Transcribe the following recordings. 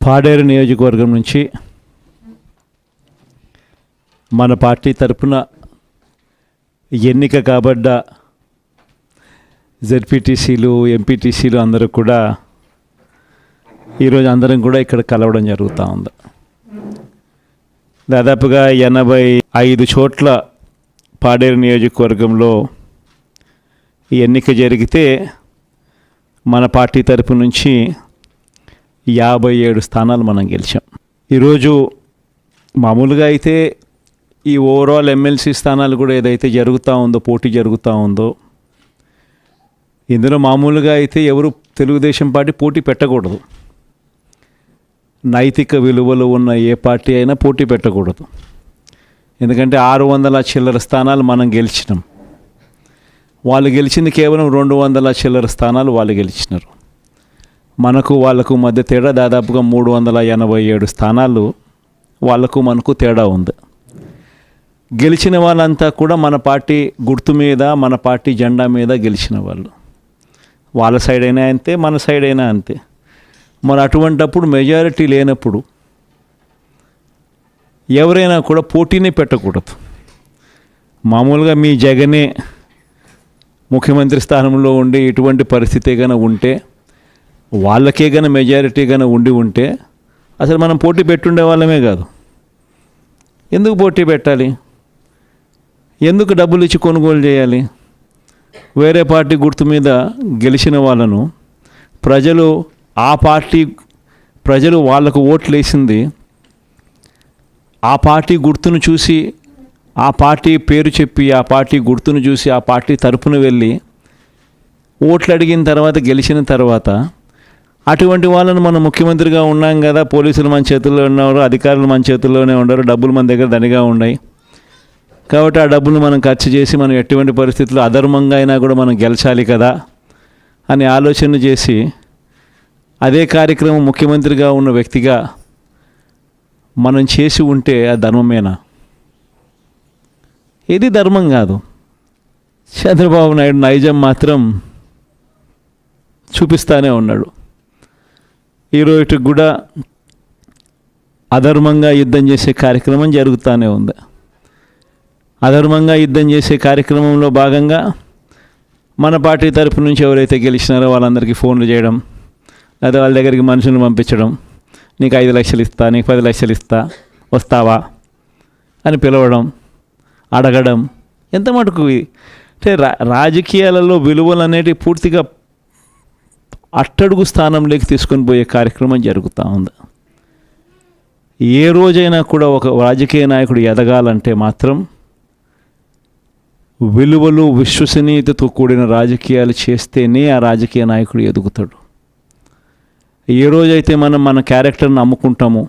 పాడేరు నియోజకవర్గం నుంచి మన పార్టీ తరపున ఎన్నిక కాబడ్డ జెడ్పీటీసీలు ఎంపీటీసీలు అందరూ కూడా ఈరోజు అందరం కూడా ఇక్కడ కలవడం జరుగుతూ ఉంది. దాదాపుగా ఎనభై ఐదు చోట్ల పాడేరు నియోజకవర్గంలో ఎన్నిక జరిగితే మన పార్టీ తరపు నుంచి యాభై ఏడు స్థానాలు మనం గెలిచాం. ఈరోజు మామూలుగా అయితే ఈ ఓవరాల్ ఎమ్మెల్సీ స్థానాలు కూడా ఏదైతే జరుగుతూ ఉందో పోటీ జరుగుతూ ఉందో ఇందులో మామూలుగా అయితే ఎవరు తెలుగుదేశం పార్టీ పోటీ పెట్టకూడదు. నైతిక విలువలు ఉన్న ఏ పార్టీ అయినా పోటీ పెట్టకూడదు. ఎందుకంటే ఆరు వందల చిల్లర స్థానాలు మనం గెలిచినాం. వాళ్ళు గెలిచింది కేవలం రెండు వందల చిల్లర స్థానాలు వాళ్ళు గెలిచినారు. మనకు వాళ్ళకు మధ్య తేడా దాదాపుగా మూడు వందల ఎనభై ఏడు స్థానాలు వాళ్ళకు మనకు తేడా ఉంది. గెలిచిన వాళ్ళంతా కూడా మన పార్టీ గుర్తు మీద మన పార్టీ జెండా మీద గెలిచిన వాళ్ళు. వాళ్ళ సైడ్ అయినా అంతే మన సైడ్ అయినా అంతే. మరి అటువంటప్పుడు మెజారిటీ లేనప్పుడు ఎవరైనా కూడా పోటీనే పెట్టకూడదు. మామూలుగా మీ జగనే ముఖ్యమంత్రి స్థానంలో ఉండి ఇటువంటి పరిస్థితి కనుక ఉంటే వాళ్ళకే కానీ మెజారిటీ కానీ ఉండి ఉంటే అసలు మనం పోటీ పెట్టుండే వాళ్ళమే కాదు. ఎందుకు పోటీ పెట్టాలి? ఎందుకు డబ్బులు ఇచ్చి కొనుగోలు చేయాలి? వేరే పార్టీ గుర్తు మీద గెలిచిన వాళ్ళను ప్రజలు ఆ పార్టీ ప్రజలు వాళ్ళకు ఓట్లు వేసింది ఆ పార్టీ గుర్తును చూసి ఆ పార్టీ పేరు చెప్పి ఆ పార్టీ గుర్తును చూసి ఆ పార్టీ తరపున వెళ్ళి ఓట్లు అడిగిన తర్వాత గెలిచిన తర్వాత అటువంటి వాళ్ళను మనం ముఖ్యమంత్రిగా ఉన్నాం కదా పోలీసులు మన చేతుల్లో ఉన్నారు అధికారులు మన చేతుల్లోనే ఉన్నారు డబ్బులు మన దగ్గర దండిగా ఉన్నాయి. కాబట్టి ఆ డబ్బులు మనం ఖర్చు చేసి మనం ఎటువంటి పరిస్థితుల్లో అధర్మంగా అయినా కూడా మనం గెలిచాలి కదా అని ఆలోచన చేసి అదే కార్యక్రమం ముఖ్యమంత్రిగా ఉన్న వ్యక్తిగా మనం చేసి ఉంటే ఆ ధర్మమేనా? ఇది ధర్మం కాదు. చంద్రబాబు నాయుడు నైజం మాత్రం చూపిస్తానే ఉన్నాడు. ఈరోజు కూడా అధర్మంగా యుద్ధం చేసే కార్యక్రమం జరుగుతూనే ఉంది. అధర్మంగా యుద్ధం చేసే కార్యక్రమంలో భాగంగా మన పార్టీ తరపు నుంచి ఎవరైతే గెలిచినారో వాళ్ళందరికీ ఫోన్లు చేయడం లేదా వాళ్ళ దగ్గరికి మనుషులను పంపించడం నీకు ఐదు లక్షలు ఇస్తా నీకు పది లక్షలు ఇస్తా వస్తావా అని పిలవడం అడగడం ఎంత మటుకు? అంటే రా రాజకీయాలలో విలువలు అనేటివి పూర్తిగా అట్టడుగు స్థానంలోకి తీసుకొని పోయే కార్యక్రమం జరుగుతూ ఉంది. ఏ రోజైనా కూడా ఒక రాజకీయ నాయకుడు ఎదగాలంటే మాత్రం విలువలు విశ్వసనీయతతో కూడిన రాజకీయాలు చేస్తేనే ఆ రాజకీయ నాయకుడు ఎదుగుతాడు. ఏ రోజైతే మనం మన క్యారెక్టర్ని అమ్ముకుంటామో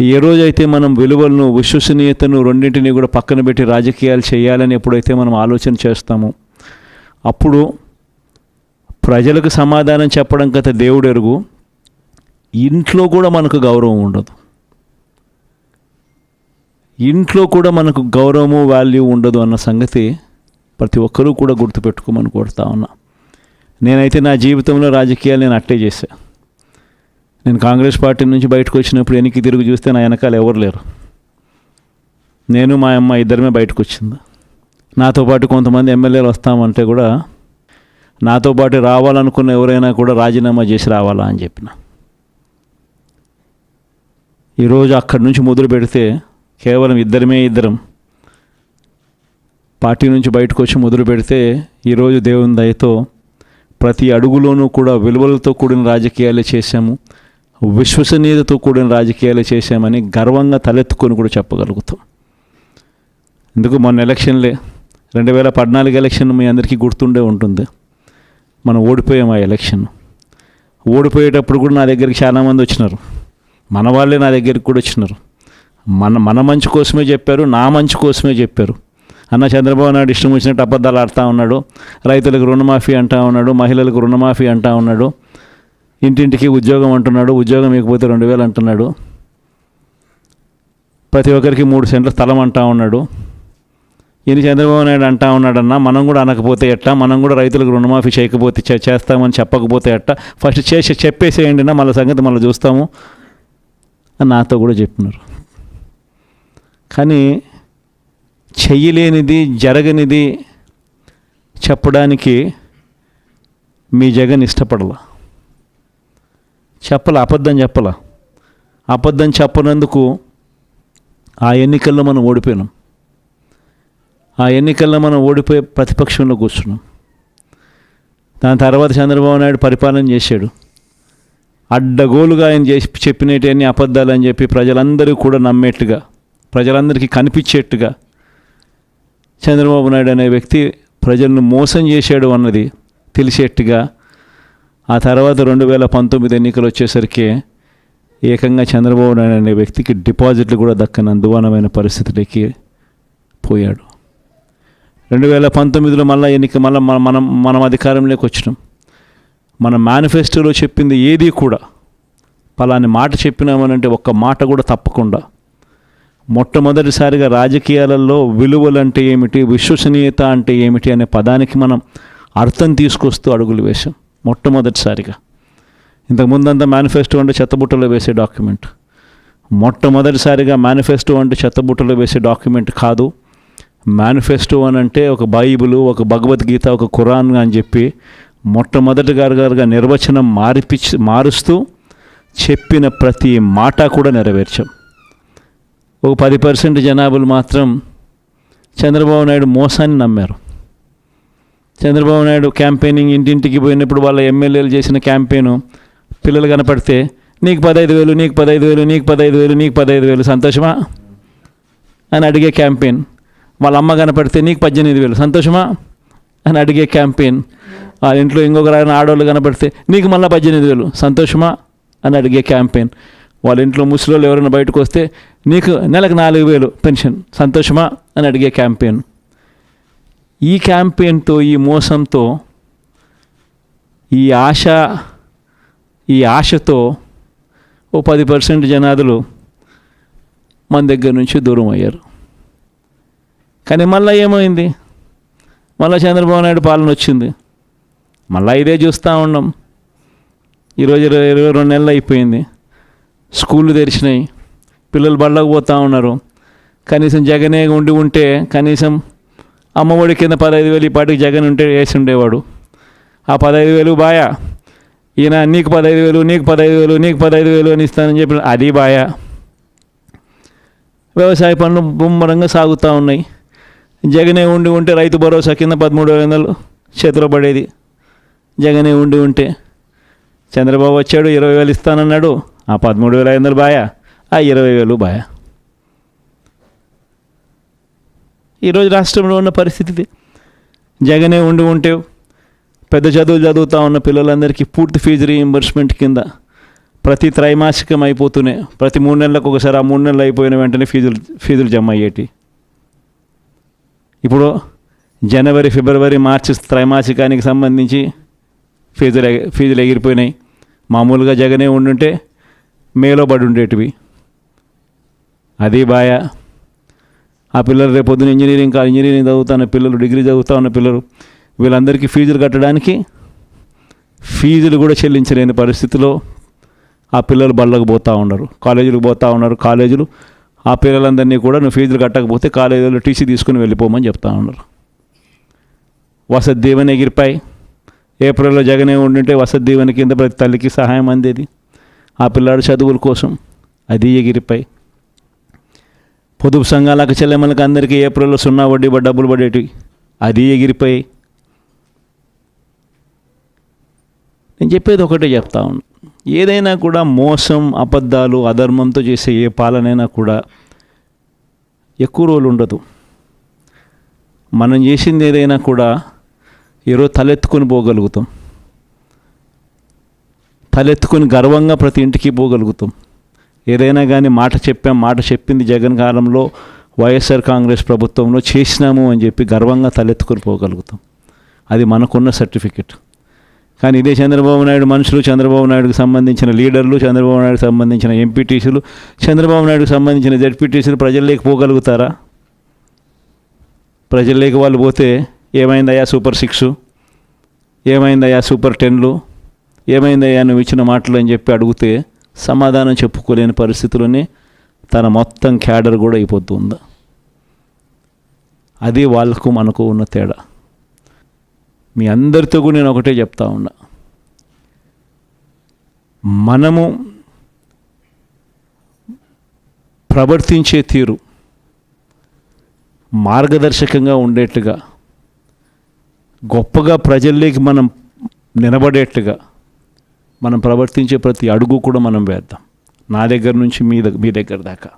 ఏ రోజైతే మనం విలువలను విశ్వసనీయతను రెండింటినీ కూడా పక్కన పెట్టి రాజకీయాలు చేయాలని ఎప్పుడైతే మనం ఆలోచన చేస్తామో అప్పుడు ప్రజలకు సమాధానం చెప్పడం కథ దేవుడు ఎరుగు ఇంట్లో కూడా మనకు గౌరవం ఉండదు. ఇంట్లో కూడా మనకు గౌరవము వాల్యూ ఉండదు అన్న సంగతి ప్రతి ఒక్కరూ కూడా గుర్తుపెట్టుకోమని కోరుతా ఉన్నా. నేనైతే నా జీవితంలో రాజకీయాలు నేను అట్టే చేశా. నేను కాంగ్రెస్ పార్టీ నుంచి బయటకు వచ్చినప్పుడు వెనక్కి తిరిగి చూస్తే నా వెనకాల ఎవరు లేరు. నేను మా అమ్మ ఇద్దరమే బయటకు వచ్చింది. నాతో పాటు కొంతమంది ఎమ్మెల్యేలు వస్తామంటే కూడా నాతో పాటు రావాలనుకున్న ఎవరైనా కూడా రాజీనామా చేసి రావాలా అని చెప్పిన. ఈరోజు అక్కడి నుంచి మొదలు పెడితే కేవలం ఇద్దరమే ఇద్దరం. పార్టీ నుంచి బయటకు వచ్చి మొదలు పెడితే ఈరోజు దేవుని దయతో ప్రతి అడుగులోనూ కూడా విలువలతో కూడిన రాజకీయాలు చేశాము విశ్వసనీయతతో కూడిన రాజకీయాలు చేశామని గర్వంగా తలెత్తుకొని కూడా చెప్పగలుగుతాం. ఎందుకు మొన్న ఎలక్షన్లే రెండు వేల పద్నాలుగు ఎలక్షన్ మీ అందరికీ గుర్తుండే ఉంటుంది. మనం ఓడిపోయాం ఆ ఎలక్షన్. ఓడిపోయేటప్పుడు కూడా నా దగ్గరికి చాలామంది వచ్చినారు. మన వాళ్ళే నా దగ్గరికి కూడా వచ్చినారు. మన మన మంచి కోసమే చెప్పారు నా మంచి కోసమే చెప్పారు. అన్న చంద్రబాబు నాయుడు ఇష్టం వచ్చినట్టు అబద్ధాలు ఆడుతూ ఉన్నాడు రైతులకు రుణమాఫీ అంటా ఉన్నాడు మహిళలకు రుణమాఫీ అంటా ఉన్నాడు ఇంటింటికి ఉద్యోగం అంటున్నాడు ఉద్యోగం ఇకపోతే రెండు వేలు అంటున్నాడు. ప్రతి ఒక్కరికి మూడు సెంట్ల స్థలం అంటా ఉన్నాడు. ఈయన చంద్రబాబు నాయుడు అంటా ఉన్నాడన్నా మనం కూడా అనకపోతే ఎట్టా? మనం కూడా రైతులకు రుణమాఫీ చేయకపోతే చేస్తామని చెప్పకపోతే ఎట్టా? ఫస్ట్ చేసి చెప్పేసేయండి నా మళ్ళీ సంగతి మళ్ళీ చూస్తాము అని నాతో కూడా చెప్పినారు. కానీ చెయ్యలేనిది జరగనిది చెప్పడానికి మీ జగన్ ఇష్టపడలా. చెప్పల అబద్ధం చెప్పల. అబద్ధం చెప్పనందుకు ఆ ఎన్నికల్లో మనం ఓడిపోయినాం. ఆ ఎన్నికల్లో మనం ఓడిపోయి ప్రతిపక్షంలో కూర్చున్నాం. దాని తర్వాత చంద్రబాబు నాయుడు పరిపాలన చేశాడు. అడ్డగోలుగా ఆయన చేసి చెప్పినవన్నీ అబద్ధాలు అని చెప్పి ప్రజలందరూ కూడా నమ్మేట్టుగా ప్రజలందరికీ కనిపించేట్టుగా చంద్రబాబు నాయుడు అనే వ్యక్తి ప్రజలను మోసం చేశాడు అన్నది తెలిసేట్టుగా ఆ తర్వాత రెండు వేల పంతొమ్మిది ఎన్నికలు వచ్చేసరికి ఏకంగా చంద్రబాబు నాయుడు అనే వ్యక్తికి డిపాజిట్లు కూడా దక్కని అందువానమైన పరిస్థితులకి పోయాడు. రెండు వేల పంతొమ్మిదిలో మళ్ళీ ఎన్నిక మళ్ళీ మనం మనం అధికారంలోకి వచ్చినాం. మన మేనిఫెస్టోలో చెప్పింది ఏది కూడా పలాని మాట చెప్పినామనంటే ఒక్క మాట కూడా తప్పకుండా. మొట్టమొదటిసారిగా రాజకీయాలలో విలువలు అంటే ఏమిటి విశ్వసనీయత అంటే ఏమిటి అనే పదానికి మనం అర్థం తీసుకొస్తూ అడుగులు వేశాం మొట్టమొదటిసారిగా. ఇంతకుముందంతా మేనిఫెస్టో అంటే చెత్తబుట్టలో వేసే డాక్యుమెంట్ మొట్టమొదటిసారిగా మేనిఫెస్టో అంటే చెత్తబుట్టలో వేసే డాక్యుమెంట్ కాదు. మేనిఫెస్టో అని అంటే ఒక బైబిల్ ఒక భగవద్గీత ఒక ఖురాన్ అని చెప్పి మొట్టమొదటిగా గారుగా నిర్వచనం మారిపిచ్చి మారుస్తూ చెప్పిన ప్రతి మాట కూడా నెరవేర్చాం. ఒక పది పర్సెంట్ జనాభాలు మాత్రం చంద్రబాబు నాయుడు మోసాన్ని నమ్మారు. చంద్రబాబు నాయుడు క్యాంపెయినింగ్ ఇంటింటికి పోయినప్పుడు వాళ్ళ ఎమ్మెల్యేలు చేసిన క్యాంపెయిన్ పిల్లలు కనపడితే నీకు పదహైదు వేలు నీకు పదహైదు వేలు నీకు పదహైదు వేలు నీకు పదహైదు వేలు సంతోషమా? అని అడిగే క్యాంపెయిన్. వాళ్ళ అమ్మ కనపడితే నీకు పద్దెనిమిది వేలు. సంతోషమా? అని అడిగే క్యాంపెయిన్. వాళ్ళ ఇంట్లో ఇంకొక ఆడవాళ్ళు కనపడితే నీకు మళ్ళీ పద్దెనిమిది వేలు. సంతోషమా? అని అడిగే క్యాంపెయిన్. వాళ్ళ ఇంట్లో ముసలోళ్ళు ఎవరైనా బయటకు వస్తే నీకు నెలకు నాలుగు వేలు పెన్షన్. సంతోషమా? అని అడిగే క్యాంపెయిన్. ఈ క్యాంపెయిన్తో ఈ మోసంతో ఈ ఆశ ఈ ఆశతో ఓ పది పర్సెంట్ జనాదులు మన దగ్గర నుంచి దూరం అయ్యారు. కానీ మళ్ళీ ఏమైంది? మళ్ళీ చంద్రబాబు నాయుడు పాలన వచ్చింది. మళ్ళీ ఇదే చూస్తూ ఉన్నాం ఈరోజు ఇరవై ఇరవై రెండు నెలలు అయిపోయింది. స్కూళ్ళు తెరిచినాయి. పిల్లలు బళ్ళకు పోతూ ఉన్నారు. కనీసం జగనే ఉండి ఉంటే కనీసం అమ్మఒడి కింద పదహైదు వేలు ఈ పాటికి జగన్ ఉంటే వేసి ఉండేవాడు. ఆ పదహైదు వేలు బాయా. ఈయన నీకు పదహైదు వేలు నీకు పదహైదు వేలు నీకు పదహైదు వేలు అని ఇస్తానని చెప్పి అది బాయా. వ్యవసాయ పనులు ముమ్మరంగా సాగుతూ ఉన్నాయి. జగనే ఉండి ఉంటే రైతు భరోసా కింద పదమూడు వేల వందలు చేతిలో పడేది. జగనే ఉండి ఉంటే చంద్రబాబు వచ్చాడు ఇరవై వేలు ఇస్తానన్నాడు. ఆ పదమూడు వేల ఐదు వందలు బాయా? ఆ ఇరవై వేలు బాయా? ఈరోజు రాష్ట్రంలో ఉన్న పరిస్థితి జగనే ఉండి ఉంటే పెద్ద చదువులు చదువుతూ ఉన్న పిల్లలందరికీ పూర్తి ఫీజు రీఎంబర్స్మెంట్ కింద ప్రతి త్రైమాసికం అయిపోతూనే ప్రతి మూడు నెలలకు ఒకసారి ఆ మూడు నెలలు అయిపోయిన వెంటనే ఫీజులు ఫీజులు జమ అయ్యేటి. ఇప్పుడు జనవరి ఫిబ్రవరి మార్చి త్రైమాసికానికి సంబంధించి ఫీజులు ఫీజులు ఎగిరిపోయినాయి. మామూలుగా జగనే ఉండుంటే మేలో పడి ఉండేటివి అది బాయ. ఆ పిల్లలు రేపొద్దున ఇంజనీరింగ్ కాదు ఇంజనీరింగ్ చదువుతున్న పిల్లలు డిగ్రీ చదువుతా ఉన్న పిల్లలు వీళ్ళందరికీ ఫీజులు కట్టడానికి ఫీజులు కూడా చెల్లించలేని పరిస్థితిలో ఆ పిల్లలు బళ్ళకు పోతూ ఉన్నారు. కాలేజీలకు పోతూ ఉన్నారు. కాలేజీలు ఆ పిల్లలందరినీ కూడా నువ్వు ఫీజులు కట్టకపోతే కాలేజీలో టీసీ తీసుకుని వెళ్ళిపోమని చెప్తా ఉన్నారు. వసతి దీవెన ఎగిరిపాయి. ఏప్రిల్లో జగనే ఉండింటే వసతి దీవెన కింద ప్రతి తల్లికి సహాయం అందేది. ఆ పిల్లాడు చదువుల కోసం అది ఎగిరిపాయి. పొదుపు సంఘాలకు చెల్లెమ్మలకు అందరికీ ఏప్రిల్లో సున్నా వడ్డీ డబ్బులు పడేటివి. అది ఎగిరిపోయి. నేను చెప్పేది ఒకటే చెప్తా ఉన్నా. ఏదైనా కూడా మోసం అబద్ధాలు అధర్మంతో చేసే ఏ పాలనైనా కూడా ఎక్కువ రోజులు ఉండదు. మనం చేసింది ఏదైనా కూడా ఈరోజు తలెత్తుకొని పోగలుగుతాం. తలెత్తుకొని గర్వంగా ప్రతి ఇంటికి పోగలుగుతాం. ఏదైనా కానీ మాట చెప్పాం మాట చెప్పింది జగన్ కాలంలో వైఎస్ఆర్ కాంగ్రెస్ ప్రభుత్వంలో చేసినాము అని చెప్పి గర్వంగా తలెత్తుకొని పోగలుగుతాం. అది మనకున్న సర్టిఫికెట్. కానీ ఇదే చంద్రబాబు నాయుడు మనుషులు చంద్రబాబు నాయుడుకు సంబంధించిన లీడర్లు చంద్రబాబు నాయుడుకు సంబంధించిన ఎంపీటీసీలు చంద్రబాబు నాయుడుకు సంబంధించిన జడ్పీటీసీలు ప్రజల్లోకి పోగలుగుతారా? ప్రజల్లోకి వాళ్ళు పోతే ఏమైందయ్యా సూపర్ సిక్స్? ఏమైందయ్యా సూపర్ టెన్లు? ఏమైందయ్యా నువ్వు ఇచ్చిన మాటలు అని చెప్పి అడిగితే సమాధానం చెప్పుకోలేని పరిస్థితుల్లోనే తన మొత్తం క్యాడర్ కూడా అయిపోతుంది. అది వాళ్ళకు మనకు ఉన్న తేడా. మీ అందరితో కూడా నేను ఒకటే చెప్తా ఉన్నా. మనము ప్రవర్తించే తీరు మార్గదర్శకంగా ఉండేట్టుగా గొప్పగా ప్రజల్లోకి మనం నిలబడేట్టుగా మనం ప్రవర్తించే ప్రతి అడుగు కూడా మనం వేద్దాం. నా దగ్గర నుంచి మీ దగ్గర మీ దగ్గర దాకా.